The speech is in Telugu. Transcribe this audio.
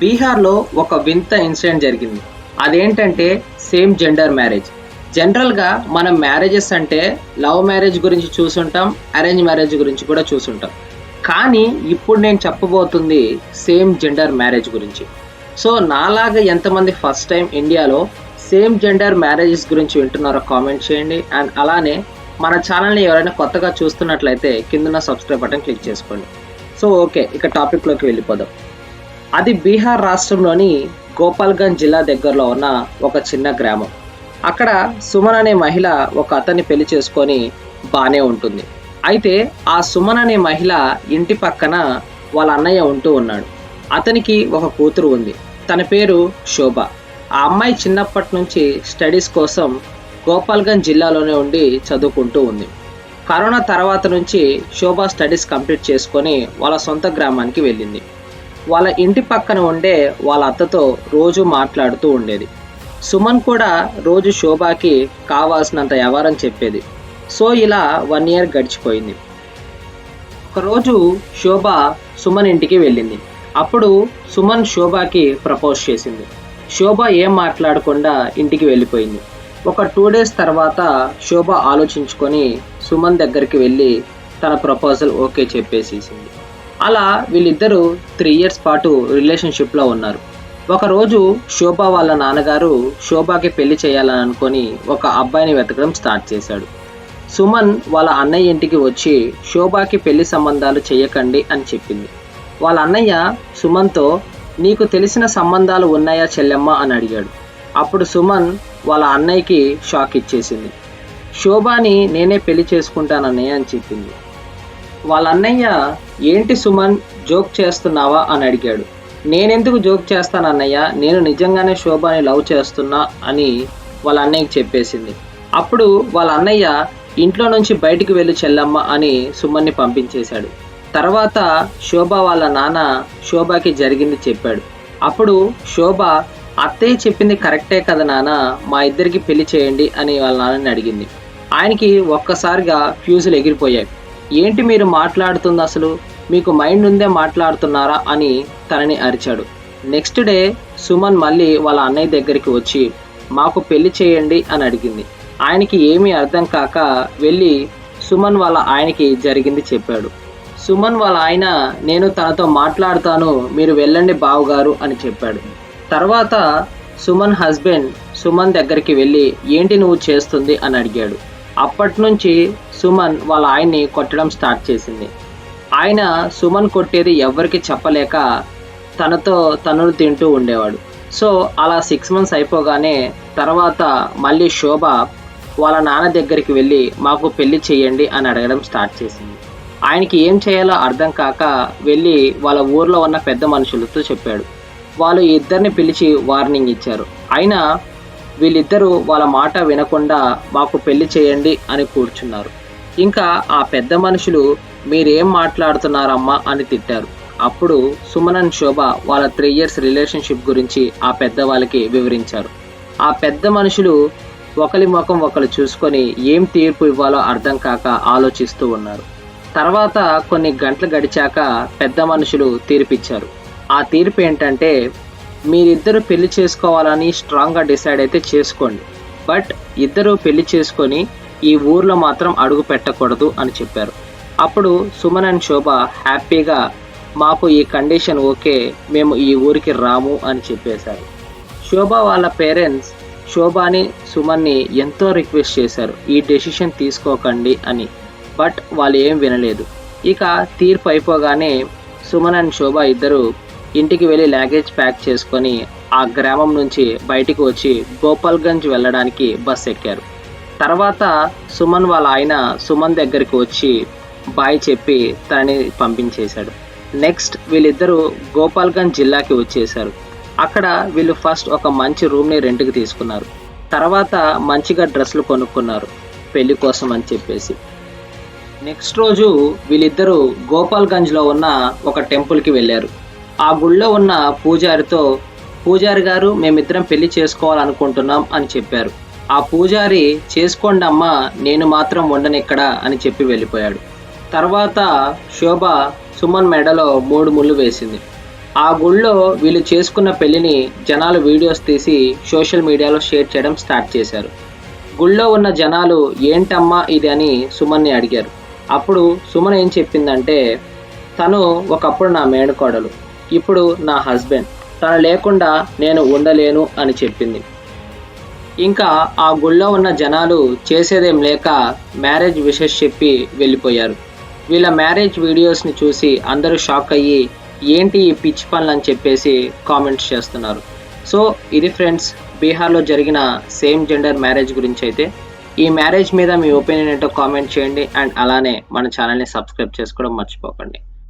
బీహార్లో ఒక వింత ఇన్సిడెంట్ జరిగింది. అదేంటంటే సేమ్ జెండర్ మ్యారేజ్. జనరల్గా మనం మ్యారేజెస్ అంటే లవ్ మ్యారేజ్ గురించి చూసుంటాం అరేంజ్ మ్యారేజ్ గురించి కూడా చూసుంటాం. కానీ ఇప్పుడు నేను చెప్పబోతుంది సేమ్ జెండర్ మ్యారేజ్ గురించి. సో నాలాగా ఎంతమంది ఫస్ట్ టైం ఇండియాలో సేమ్ జెండర్ మ్యారేజెస్ గురించి వింటున్నారో కామెంట్ చేయండి. అండ్ అలానే మన ఛానల్ని ఎవరైనా కొత్తగా చూస్తున్నట్లయితే కిందన సబ్స్క్రైబ్ బటన్ క్లిక్ చేసుకోండి. సో ఓకే ఇక టాపిక్లోకి వెళ్ళిపోదాం. అది బీహార్ రాష్ట్రంలోని గోపాల్గంజ్ జిల్లా దగ్గరలో ఉన్న ఒక చిన్న గ్రామం. అక్కడ సుమన్ అనే మహిళ ఒక అతన్ని పెళ్ళి చేసుకొని బాగానే ఉంటుంది. అయితే ఆ సుమన్ అనే మహిళ ఇంటి పక్కన వాళ్ళ అన్నయ్య ఉంటూ ఉన్నాడు. అతనికి ఒక కూతురు ఉంది. తన పేరు శోభ. ఆ అమ్మాయి చిన్నప్పటి నుంచి స్టడీస్ కోసం గోపాల్గంజ్ జిల్లాలోనే ఉండి చదువుకుంటూ ఉంది. కరోనా తర్వాత నుంచి శోభ స్టడీస్ కంప్లీట్ చేసుకొని వాళ్ళ సొంత గ్రామానికి వెళ్ళింది. వాళ్ళ ఇంటి పక్కన ఉండే వాళ్ళ అత్తతో రోజు మాట్లాడుతూ ఉండేది. సుమన్ కూడా రోజు శోభాకి కావాల్సినంత వ్యవహారం చెప్పేది. సో ఇలా వన్ ఇయర్ గడిచిపోయింది. ఒకరోజు శోభ సుమన్ ఇంటికి వెళ్ళింది. అప్పుడు సుమన్ శోభాకి ప్రపోజ్ చేసింది. శోభ ఏం మాట్లాడకుండా ఇంటికి వెళ్ళిపోయింది. ఒక టూ డేస్ తర్వాత శోభ ఆలోచించుకొని సుమన్ దగ్గరికి వెళ్ళి తన ప్రపోజల్ ఓకే చెప్పేసేసింది. అలా వీళ్ళిద్దరూ త్రీ ఇయర్స్ పాటు రిలేషన్షిప్లో ఉన్నారు. ఒకరోజు శోభ వాళ్ళ నాన్నగారు శోభాకి పెళ్ళి చేయాలని అనుకొని ఒక అబ్బాయిని వెతకడం స్టార్ట్ చేశాడు. సుమన్ వాళ్ళ అన్నయ్య ఇంటికి వచ్చి శోభాకి పెళ్ళి సంబంధాలు చేయకండి అని చెప్పింది. వాళ్ళ అన్నయ్య సుమన్తో నీకు తెలిసిన సంబంధాలు ఉన్నాయా చెల్లెమ్మ? అని అడిగాడు. అప్పుడు సుమన్ వాళ్ళ అన్నయ్యకి షాక్ ఇచ్చేసింది. శోభాని నేనే పెళ్ళి చేసుకుంటానన్నయ్య అని చెప్పింది. వాళ్ళ అన్నయ్య ఏంటి సుమన్ జోక్ చేస్తున్నావా? అని అడిగాడు. నేనెందుకు జోక్ చేస్తాను అన్నయ్య? నేను నిజంగానే శోభాని లవ్ చేస్తున్నా అని వాళ్ళ అన్నయ్యకి చెప్పేసింది. అప్పుడు వాళ్ళ అన్నయ్య ఇంట్లో నుంచి బయటికి వెళ్ళి చెల్లమ్మ అని సుమన్ని పంపించేశాడు. తర్వాత శోభ వాళ్ళ నాన్న శోభకి జరిగింది చెప్పాడు. అప్పుడు శోభ అత్తయ్య చెప్పింది కరెక్టే కదా నాన్న మా ఇద్దరికి పెళ్ళి చేయండి అని వాళ్ళ నాన్నని అడిగింది. ఆయనకి ఒక్కసారిగా ఫ్యూజులు ఎగిరిపోయాయి. ఏంటి మీరు మాట్లాడుతుంది అసలు? మీకు మైండ్ ఉందే మాట్లాడుతున్నారా అని తనని అరిచాడు. నెక్స్ట్ డే సుమన్ మళ్ళీ వాళ్ళ అన్నయ్య దగ్గరికి వచ్చి మాకు పెళ్ళి చేయండి అని అడిగింది. ఆయనకి ఏమీ అర్థం కాక వెళ్ళి సుమన్ వాళ్ళ ఆయనకి జరిగింది చెప్పాడు. సుమన్ వాళ్ళ ఆయన నేను తనతో మాట్లాడుతాను మీరు వెళ్ళండి బావుగారు అని చెప్పాడు. తర్వాత సుమన్ హస్బెండ్ సుమన్ దగ్గరికి వెళ్ళి ఏంటి నువ్వు చేస్తుంది అని అడిగాడు. అప్పటి నుంచి సుమన్ వాళ్ళ ఆయన్ని కొట్టడం స్టార్ట్ చేసింది. ఆయన సుమన్ కొట్టేది ఎవరికి చెప్పలేక తనతో తను తింటూ ఉండేవాడు. సో అలా సిక్స్ మంత్స్ అయిపోగానే తర్వాత మళ్ళీ శోభ వాళ్ళ నాన్న దగ్గరికి వెళ్ళి మాకు పెళ్ళి చేయండి అని అడగడం స్టార్ట్ చేసింది. ఆయనకి ఏం చేయాలో అర్థం కాక వెళ్ళి వాళ్ళ ఊర్లో ఉన్న పెద్ద మనుషులతో చెప్పాడు. వాళ్ళు ఇద్దరిని పిలిచి వార్నింగ్ ఇచ్చారు. అయినా వీళ్ళిద్దరూ వాళ్ళ మాట వినకుండా మాకు పెళ్ళి చేయండి అని కూర్చున్నారు. ఇంకా ఆ పెద్ద మనుషులు మీరేం మాట్లాడుతున్నారమ్మా? అని తిట్టారు. అప్పుడు సుమనన్ శోభ వాళ్ళ త్రీ ఇయర్స్ రిలేషన్షిప్ గురించి ఆ పెద్ద వాళ్ళకి వివరించారు. ఆ పెద్ద మనుషులు ఒకరి ముఖం ఒకరు చూసుకొని ఏం తీర్పు ఇవ్వాలో అర్థం కాక ఆలోచిస్తూ ఉన్నారు. తర్వాత కొన్ని గంటలు గడిచాక పెద్ద మనుషులు తీర్పిచ్చారు. ఆ తీర్పు ఏంటంటే మీరిద్దరు పెళ్ళి చేసుకోవాలని స్ట్రాంగ్గా డిసైడ్ అయితే చేసుకోండి. బట్ ఇద్దరు పెళ్ళి చేసుకొని ఈ ఊర్లో మాత్రం అడుగు పెట్టకూడదు అని చెప్పారు. అప్పుడు సుమన్ అండ్ శోభ హ్యాపీగా మాకు ఈ కండిషన్ ఓకే మేము ఈ ఊరికి రాము అని చెప్పేశారు. శోభ వాళ్ళ పేరెంట్స్ శోభాని సుమన్ని ఎంతో రిక్వెస్ట్ చేశారు. ఈ డెసిషన్ తీసుకోకండి అని. బట్ వాళ్ళు ఏం వినలేదు. ఇక తీర్పు అయిపోగానే సుమన్ అండ్ శోభ ఇద్దరు ఇంటికి వెళ్ళి లగేజ్ ప్యాక్ చేసుకొని ఆ గ్రామం నుంచి బయటికి వచ్చి గోపాల్గంజ్ వెళ్ళడానికి బస్ ఎక్కారు. తర్వాత సుమన్ వాళ్ళ ఆయన సుమన్ దగ్గరికి వచ్చి బాయ్ చెప్పి తనని పంపించేశాడు. నెక్స్ట్ వీళ్ళిద్దరూ గోపాల్గంజ్ జిల్లాకి వచ్చేసారు అక్కడ వీళ్ళు ఫస్ట్ ఒక మంచి రూమ్ని రెంట్కి తీసుకున్నారు. తర్వాత మంచిగా డ్రెస్సులు కొనుక్కున్నారు. పెళ్ళి కోసం అని చెప్పేసి. నెక్స్ట్ రోజు వీళ్ళిద్దరూ గోపాల్గంజ్లో ఉన్న ఒక టెంపుల్కి వెళ్ళారు. ఆ గుళ్ళో ఉన్న పూజారితో పూజారి గారు మేమిద్దరం పెళ్ళి చేసుకోవాలనుకుంటున్నాం అని చెప్పారు. ఆ పూజారి చేసుకోండి అమ్మా నేను మాత్రం ఉండనిక్కడ అని చెప్పి వెళ్ళిపోయాడు. తర్వాత శోభ సుమన్ మెడలో మూడు ముళ్ళు వేసింది. ఆ గుళ్ళో వీళ్ళు చేసుకున్న పెళ్ళిని జనాలు వీడియోస్ తీసి సోషల్ మీడియాలో షేర్ చేయడం స్టార్ట్ చేశారు. గుళ్ళో ఉన్న జనాలు ఏంటమ్మా ఇది అని సుమన్ని అడిగారు. అప్పుడు సుమన్ ఏం చెప్పిందంటే తను ఒకప్పుడు నా మేనకోడలు. ఇప్పుడు నా హస్బెండ్. తను లేకుండా నేను ఉండలేను అని చెప్పింది. ఇంకా ఆ గుళ్ళో ఉన్న జనాలు చేసేదేం లేక మ్యారేజ్ విషెస్ చెప్పి వెళ్ళిపోయారు. వీళ్ళ మ్యారేజ్ వీడియోస్ని చూసి అందరూ షాక్ అయ్యి ఏంటి ఈ పిచ్ పనులు అని చెప్పేసి కామెంట్స్ చేస్తున్నారు? సో ఇది ఫ్రెండ్స్ బీహార్లో జరిగిన సేమ్ జెండర్ మ్యారేజ్ గురించి అయితే. ఈ మ్యారేజ్ మీద మీ ఒపీనియన్ ఏంటో కామెంట్ చేయండి అండ్ అలానే మన ఛానల్ని సబ్స్క్రైబ్ చేసుకోవడం మర్చిపోకండి.